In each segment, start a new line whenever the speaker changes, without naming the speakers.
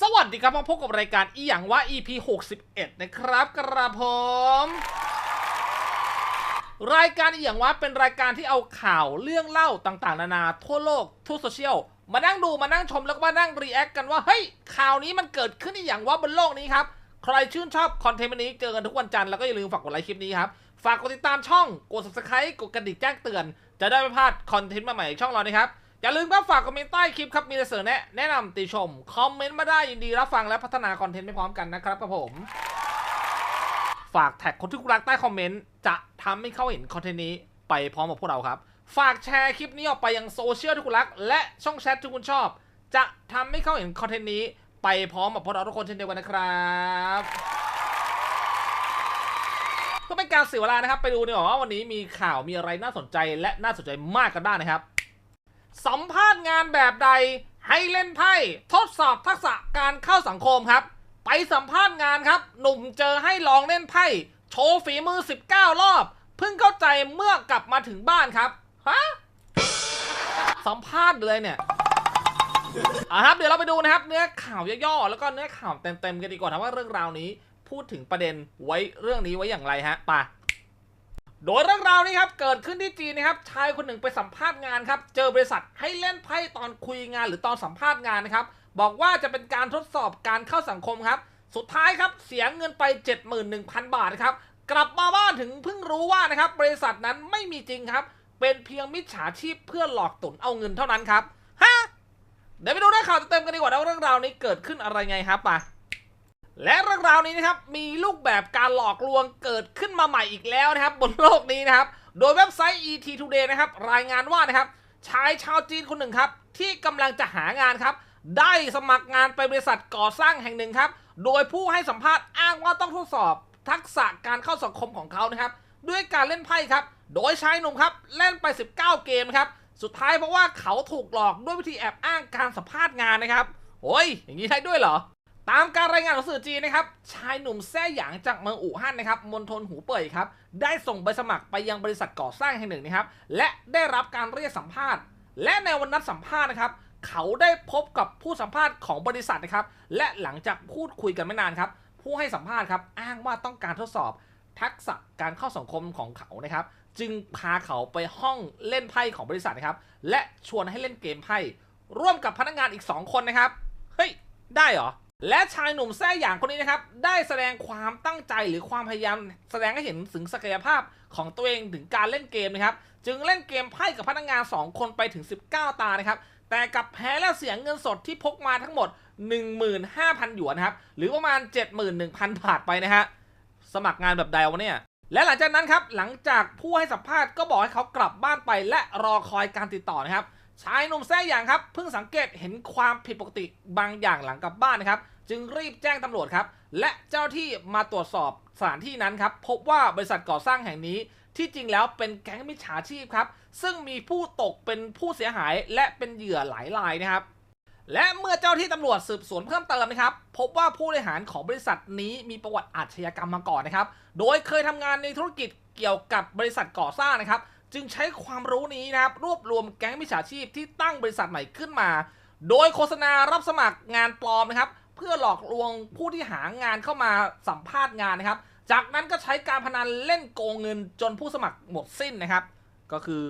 สวัสดีครับมาพบกับรายการอีหยังว่า EP 61 นะครับกระผม รายการอีหยังว่าเป็นรายการที่เอาข่าวเรื่องเล่าต่างๆ นานาทั่วโลกทั่วโซเชียล มานั่งดูมานั่งชมแล้วก็มานั่งรีแอคกันว่า เฮ้ย ข่าวนี้มันเกิดขึ้นอีหยังว่าบนโลกนี้ครับ ใครชื่นชอบคอนเทนต์วันนี้เจอกันทุกวันจันทร์แล้วก็อย่าลืมฝากกดไลค์คลิปนี้ครับฝากกดติดตามช่องกด subscribe กดกระดิ่งแจ้งเตือน จะได้ไม่พลาดคอนเทนต์ใหม่ๆช่องเรานะครับ อย่าลืมครับฝากคอมเมนต์ใต้คลิปครับ มีเสนอแนะแนะนำติชม คอมเมนต์มาได้ยินดีรับฟังและพัฒนาคอนเทนต์ไปพร้อมกันนะครับครับผม ฝากแท็กคนที่คุณรักใต้คอมเมนต์จะทำให้เขาเห็นคอนเทนต์นี้ไปพร้อมกับพวกเราครับ ฝากแชร์คลิปนี้ออกไปยังโซเชียลที่คุณรัก และช่องแชทที่คุณชอบ จะทำให้เขาเห็นคอนเทนต์นี้ไปพร้อมกับพวกเราทุกคนเช่นเดียวกันนะครับเพื่อเป็นการเสียเวลานะครับ ไปดูดีกว่าว่าวันนี้มีข่าวมีอะไรน่าสนใจและน่าสนใจมากกันบ้างนะครับ สัมภาษณ์งานแบบใดให้เล่นไพ่ทดสอบทักษะการเข้าสังคมครับ ไปสัมภาษณ์งานครับ หนุ่มเจอให้ลองเล่นไพ่โชว์ฝีมือ 19 รอบ เพิ่งเข้าใจเมื่อกลับมาถึงบ้านครับฮะสัมภาษณ์เลยเนี่ยอะครับเดี๋ยวเราไปดูนะครับ เนื้อข่าวย่อๆแล้วก็เนื้อข่าวเต็มๆกันดีกว่านะว่าเรื่องราวนี้ พูดถึงประเด็นไว้เรื่องนี้ไว้อย่างไรฮะไป โดยเรื่องราวนี้ครับเกิดขึ้นที่จีนนะครับชายคนหนึ่งไปสัมภาษณ์งานครับเจอบริษัทให้เล่นไพ่ตอนคุยงานหรือตอนสัมภาษณ์งานนะครับบอกว่าจะเป็นการทดสอบการเข้าสังคมครับ สุดท้ายครับเสียเงินไป 71,000 บาทครับกลับมาบ้านถึงเพิ่งรู้ว่านะครับบริษัทนั้นไม่มีจริงครับ เป็นเพียงมิจฉาชีพเพื่อหลอกตุนเอาเงินเท่านั้นครับฮะเดี๋ยวไปดูเรื่องข่าวเต็มกันดีกว่าว่าเรื่องราวนี้เกิดขึ้นอะไรไงครับไป และเรื่องราวนี้นะครับมีรูปแบบการหลอกลวงเกิดขึ้นมาใหม่อีกแล้วนะครับ บนโลกนี้นะครับ โดยเว็บไซต์ ET Today นะครับรายงานว่านะครับชายชาวจีนคนหนึ่งครับ ที่กำลังจะหางานครับ ได้สมัครงานไปบริษัทก่อสร้างแห่งหนึ่งครับ โดยผู้ให้สัมภาษณ์อ้างว่าต้องทดสอบทักษะการเข้าสังคมของเขานะครับ ด้วยการเล่นไพ่ครับ โดยชายหนุ่มครับเล่นไป 19 เกมครับสุดท้ายเพราะว่าเขาถูกหลอกด้วยวิธีแอบอ้างการสัมภาษณ์งานนะครับโอ้ยอย่างนี้ได้ด้วยเหรอ ตามการรายงานของสื่อจีนนะครับ ชายหนุ่มแซ่หยางจากเมืองอู่ฮั่นนะครับมณฑลหูเป่ยครับ ได้ส่งใบสมัครไปยังบริษัทก่อสร้างแห่งหนึ่งนะครับ และได้รับการเรียกสัมภาษณ์ และในวันนัดสัมภาษณ์นะครับ เขาได้พบกับผู้สัมภาษณ์ของบริษัทนะครับ และหลังจากพูดคุยกันไม่นานครับ ผู้ให้สัมภาษณ์ครับอ้างว่าต้องการทดสอบ ทักษะการเข้าสังคมของเขานะครับ จึงพาเขาไปห้องเล่นไพ่ของบริษัทนะครับ และชวนให้เล่นเกมไพ่ร่วมกับพนักงานอีก 2 คนนะครับ เฮ้ย ได้เหรอ และชายหนุ่มแซ่หยางคนนี้นะครับ ได้แสดงความตั้งใจหรือความพยายามแสดงให้เห็นถึงศักยภาพของตัวเองถึงการเล่นเกมนะครับ จึงเล่นเกมไพ่กับพนักงาน 2 คนไปถึง 19 ตานะครับ แต่กับแพ้และเสียเงินสดที่พกมาทั้งหมด 15,000 หยวนนะครับ หรือประมาณ 71,000 บาทไปนะฮะ สมัครงานแบบใดวะเนี่ย และหลังจากนั้นครับ หลังจากผู้ให้สัมภาษณ์ก็บอกให้เขากลับบ้านไปและรอคอยการติดต่อนะครับ ชายหนุ่มแซ่หยางครับเพิ่งสังเกตเห็นความผิดปกติบางอย่างหลังกลับบ้านนะครับ จึงรีบแจ้งตำรวจครับ และเจ้าหน้าที่มาตรวจสอบสถานที่นั้นครับ พบว่าบริษัทก่อสร้างแห่งนี้ ที่จริงแล้วเป็นแก๊งมิจฉาชีพครับ ซึ่งมีผู้ตกเป็นผู้เสียหายและเป็นเหยื่อหลายรายนะครับ และเมื่อเจ้าที่ตำรวจสืบสวนเพิ่มเติมนะครับ พบว่าผู้บริหารของบริษัทนี้มีประวัติอาชญากรรมมาก่อนนะครับ โดยเคยทำงานในธุรกิจเกี่ยวกับบริษัทก่อสร้างนะครับ จึงใช้ความรู้นี้นะครับ รวบรวมแก๊งมิจฉาชีพที่ตั้งบริษัทใหม่ขึ้นมา โดยโฆษณารับสมัครงานปลอมนะครับ เพื่อหลอกลวงผู้ที่หางานเข้ามาสัมภาษณ์งานนะครับ จากนั้นก็ใช้การพนันเล่นโกงเงินจนผู้สมัครหมดสิ้นนะครับ ก็คือ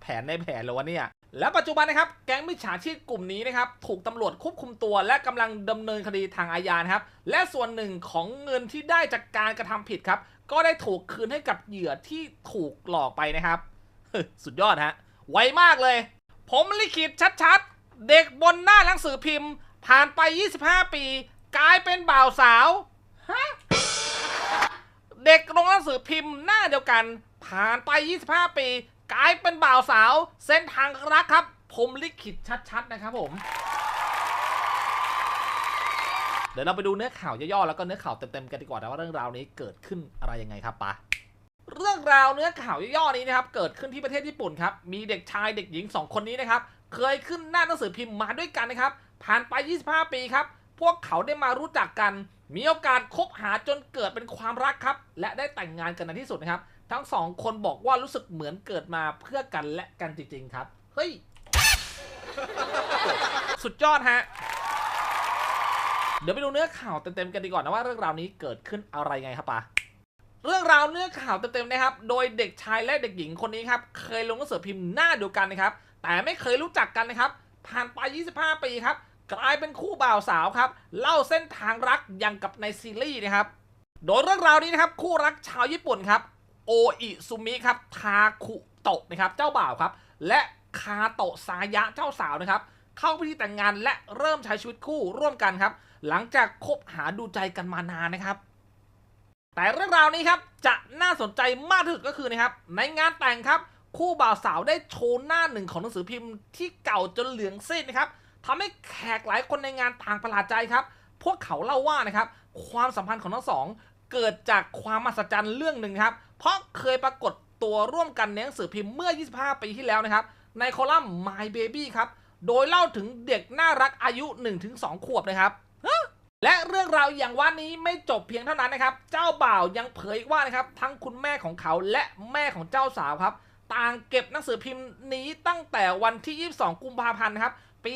แผนในแผนเลยวะเนี่ย และปัจจุบันนะครับ แก๊งมิจฉาชีพกลุ่มนี้นะครับ ถูกตำรวจควบคุมตัว และกำลังดำเนินคดีทางอาญาครับ และส่วนหนึ่งของเงินที่ได้จากการกระทำผิดครับ ก็ได้ถูกคืนให้กับเหยื่อที่ถูกหลอกไปนะครับ สุดยอดฮะ ไวมากเลย ผมลิขิตชัดๆ เด็กบนหน้าหนังสือพิมพ์ ผ่านไป 25 ปี กลายเป็นบ่าวสาวฮะเด็กลงหนังสือพิมพ์หน้าเดียวกัน ผ่านไป 25 ปี กลายเป็นบ่าวสาว เส้นทางรักครับ ผมลิขิตชัดๆนะครับผม ดี๋ยวเราไปดูเนื้อข่าวย่อๆแล้วก็เนื้อข่าวเต็มๆกันดีกว่านะว่าเรื่องราวนี้เกิดขึ้นอะไรยังไงครับปะเรื่องราวเนื้อข่าวย่อๆนี้นะครับเกิดขึ้นที่ประเทศญี่ปุ่นครับมีเด็กชายเด็กหญิง 2 คนนี้นะครับเคยขึ้นหน้าหนังสือพิมพ์มาด้วยกันนะครับผ่านไป 25 ปีครับพวกเขาได้มารู้จักกัน มีโอกาสคบหาจนเกิดเป็นความรักครับ และได้แต่งงานกันในที่สุดนะครับ ทั้งสองคนบอกว่ารู้สึกเหมือนเกิดมาเพื่อกันและกันจริงๆครับ เฮ้ย สุดยอดฮะ ดี๋ยวไปดูเนื้อข่าวเต็มๆกันดีกว่านะว่าเรื่องราวนี้เกิดขึ้นอะไรไงครับปะเรื่องราวเนื้อข่าวเต็มๆนะครับ โดยเด็กชายและเด็กหญิงคนนี้ครับ เคยลงหนังสือพิมพ์หน้าเดียวกันนะครับ แต่ไม่เคยรู้จักกันนะครับ ผ่านไป 25 ปีครับ กลายเป็นคู่บ่าวสาวครับ เล่าเส้นทางรักอย่างกับในซีรีส์นะครับ โดยเรื่องราวนี้นะครับ คู่รักชาวญี่ปุ่นครับ โออิซุมิครับ ทาคุโตะนะครับ เจ้าบ่าวครับ และคาโตะซายะเจ้าสาวนะครับ เข้าพิธีแต่งงานและเริ่มใช้ชีวิตคู่ร่วมกันครับ หลังจากคบหาดูใจกันมานานนะครับ แต่เรื่องราวนี้ครับจะน่าสนใจมากที่สุดก็คือนะครับ ในงานแต่งครับ คู่บ่าวสาวได้โชว์หน้าหนึ่งของหนังสือพิมพ์ที่เก่าจนเหลืองซีดนะครับทำให้แขกหลายคนในงานต่างประหลาดใจครับ พวกเขาเล่าว่านะครับความสัมพันธ์ของทั้งสอง เกิดจากความมหัศจรรย์เรื่องหนึ่งครับ เพราะเคยปรากฏตัวร่วมกันในหนังสือพิมพ์เมื่อ 25 ปีที่แล้วนะครับ ในคอลัมน์ My Baby ครับ โดยเล่าถึงเด็กน่ารักอายุ 1-2 ขวบนะครับ และเรื่องราวอย่างว่านี้ไม่จบเพียงเท่านั้นนะครับ เจ้าบ่าวยังเผยอีกว่านะครับ ทั้งคุณแม่ของเขาและแม่ของเจ้าสาวครับ ต่างเก็บหนังสือพิมพ์นี้ตั้งแต่วันที่ 22 กุมภาพันธ์ครับ ปี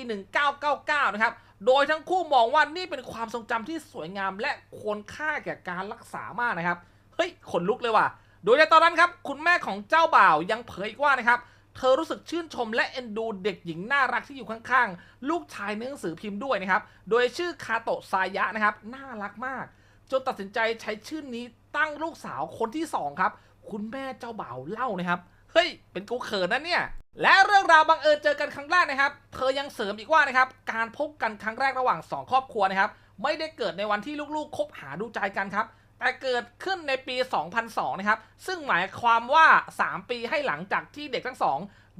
1999 นะครับ โดยทั้งคู่มองว่านี่เป็นความทรงจำที่สวยงาม และควรค่าแก่การรักษามากนะครับ เฮ้ย ขนลุกเลยว่ะ โดยในตอนนั้นครับ คุณแม่ของเจ้าบ่าวยังเผยอีกว่านะครับ เธอรู้สึกชื่นชมและเอ็นดูเด็กหญิงน่ารักที่อยู่ข้างๆ ลูกชายในหนังสือพิมพ์ด้วยนะครับ โดยชื่อคาโตะซายะนะครับ น่ารักมาก จนตัดสินใจใช้ชื่อนี้ตั้งลูกสาวคนที่สองครับ คุณแม่เจ้าบ่าวเล่านะครับ เฮ้ย เป็นกูเขินนะเนี่ย และเรื่องราวบังเอิญเจอกันครั้งแรกนะครับ เธอยังเสริมอีกว่านะครับ การพบกันครั้งแรกระหว่าง 2 ครอบครัวนะครับ ไม่ได้เกิดในวันที่ลูกๆ คบหาดูใจกันครับ แต่เกิดขึ้นในปี 2002 นะครับ ซึ่งหมายความว่า 3 ปีให้หลังจากที่เด็กทั้งสอง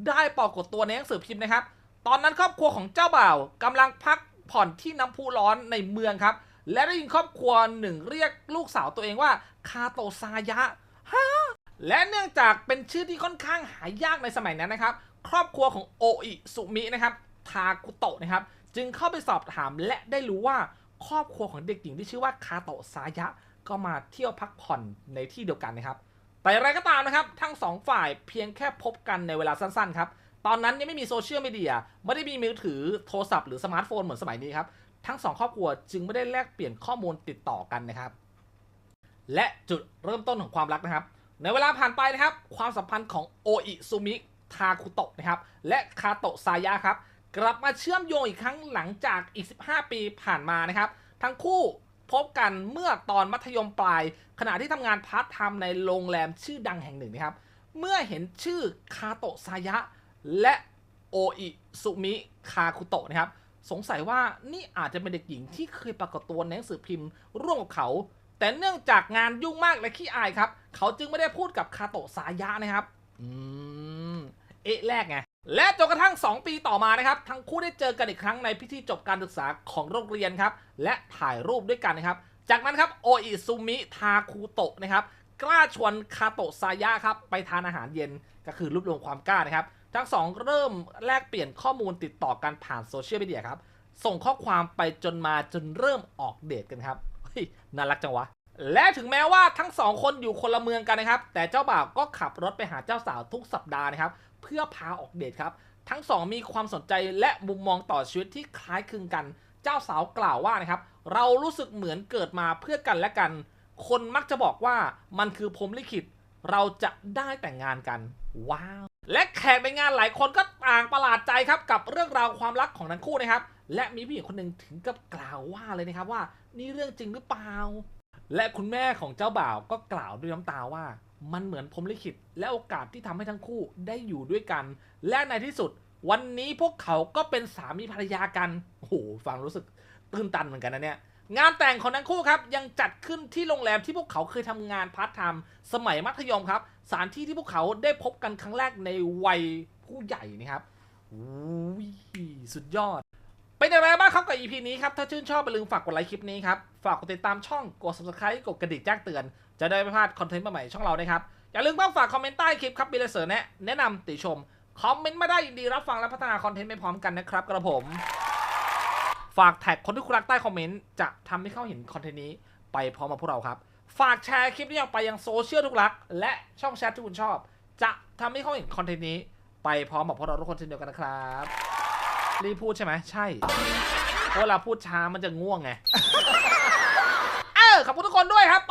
ได้ปรากฏตัวในหนังสือพิมพ์นะครับ ตอนนั้นครอบครัวของเจ้าบ่าวกำลังพักผ่อนที่น้ำพุร้อนในเมืองครับ และได้ยินครอบครัวหนึ่งเรียกลูกสาวตัวเองว่าคาโตซายะและเนื่องจากเป็นชื่อที่ค่อนข้างหายากในสมัยนั้นนะครับ ครอบครัวของโออิสุมินะครับทาคุโตะนะครับ จึงเข้าไปสอบถามและได้รู้ว่าครอบครัวของเด็กหญิงที่ชื่อว่าคาโตะซายะ ก็มาเที่ยวพักผ่อนในที่เดียวกันนะครับ แต่อย่างไรก็ตามนะครับ ทั้งสองฝ่ายเพียงแค่พบกันในเวลาสั้นๆครับ ตอนนั้นยังไม่มีโซเชียลมีเดียไม่ได้มีมือถือโทรศัพท์หรือสมาร์ทโฟนเหมือนสมัยนี้ครับ ทั้งสองครอบครัวจึงไม่ได้แลกเปลี่ยนข้อมูลติดต่อกันนะครับ และจุดเริ่มต้นของความรักนะครับ ในเวลาผ่านไปนะครับ ความสัมพันธ์ของโออิซุมิทาคุโตะนะครับ และคาโตะซายะครับ กลับมาเชื่อมโยงอีกครั้งหลังจากอีก 15 ปีผ่านมานะครับ ทั้งคู่ พบกันเมื่อตอนมัธยมปลาย ขณะที่ทำงานพาร์ทไทม์ในโรงแรมชื่อดังแห่งหนึ่งนะครับ เมื่อเห็นชื่อคาโตะซายะ และโออิซุมิคาคุโตะนะครับ สงสัยว่านี่อาจจะเป็นเด็กหญิงที่เคยปรากฏตัวในหนังสือพิมพ์ร่วมกับเขา แต่เนื่องจากงานยุ่งมากและขี้อายครับ เขาจึงไม่ได้พูดกับคาโตะสายะนะครับ อืม เอะแรกไง และจนกระทั่ง 2 ปีต่อมานะครับ ทั้งคู่ได้เจอกันอีกครั้งในพิธีจบการศึกษาของโรงเรียนครับ และถ่ายรูปด้วยกันนะครับ จากนั้นครับโออิซุมิทาคุโตะนะครับ กล้าชวนคาโตะซายะครับ ไปทานอาหารเย็นก็คือรวบรวมความกล้านะครับ ทั้งสองเริ่มแลกเปลี่ยนข้อมูลติดต่อกันผ่านโซเชียลมีเดียครับ ส่งข้อความไปจนมาจนเริ่มออกเดทกันครับน่ารักจังวะ และถึงแม้ว่าทั้งสองคนอยู่คนละเมืองกันนะครับ แต่เจ้าบ่าวก็ขับรถไปหาเจ้าสาวทุกสัปดาห์นะครับ เพื่อพาออกเดทครับ ทั้งสองมีความสนใจและมุมมองต่อชีวิตที่คล้ายคลึงกัน เจ้าสาวกล่าวว่านะครับ เรารู้สึกเหมือนเกิดมาเพื่อกันและกัน คนมักจะบอกว่ามันคือพรหมลิขิต เราจะได้แต่งงานกัน ว้าว และแขกในงานหลายคนก็ต่างประหลาดใจครับกับเรื่องราวความรักของทั้งคู่นะครับ และมีผู้หญิงคนหนึ่งถึงกับกล่าวว่าเลยนะครับว่า นี่เรื่องจริงหรือเปล่า และคุณแม่ของเจ้าบ่าวก็กล่าวด้วยน้ำตาว่า มันเหมือนพรมลิขิตและโอกาสที่ทำให้ทั้งคู่ได้อยู่ด้วยกัน และในที่สุด วันนี้พวกเขาก็เป็นสามีภรรยากันโอ้โหฟังรู้สึกตื้นตันเหมือนกันนะเนี่ยงานแต่งของทั้งคู่ครับ ยังจัดขึ้นที่โรงแรมที่พวกเขาเคยทำงานพาร์ทไทม์สมัยมัธยมครับสถานที่ที่พวกเขาได้พบกันครั้งแรกในวัยผู้ใหญ่นะครับอุ้ยสุดยอด เป็นอย่างไรบ้างครับกับ EP นี้ครับ ถ้าชื่นชอบอย่าลืมฝากกดไลค์คลิปนี้ครับ ฝากกดติดตามช่อง กด subscribe กดกระดิ่งแจ้งเตือน จะได้ไม่พลาดคอนเทนต์ใหม่ช่องเรานะครับ อย่าลืมบ้างฝากคอมเมนต์ใต้คลิปครับมีอะไรเสนอแนะแนะนำติชม คอมเมนต์มาได้ยินดีรับฟังและพัฒนาคอนเทนต์ไปพร้อมกันนะครับกระผม ฝากแท็กคนที่คุณรักใต้คอมเมนต์จะทำให้เขาเห็นคอนเทนต์นี้ไปพร้อมกับพวกเราครับ ฝากแชร์คลิปนี้ออกไปยังโซเชียลทุกรัก และช่องแชทที่คุณชอบ จะทำให้เขาเห็นคอนเทนต์นี้ไปพร้อมกับพวกเราทุกคนเช่นเดียวกันนะครับ รีบพูดใช่ไหมใช่เพราะเวลาพูดช้ามันจะง่วงไง เออขอบคุณทุกคนด้วยครับ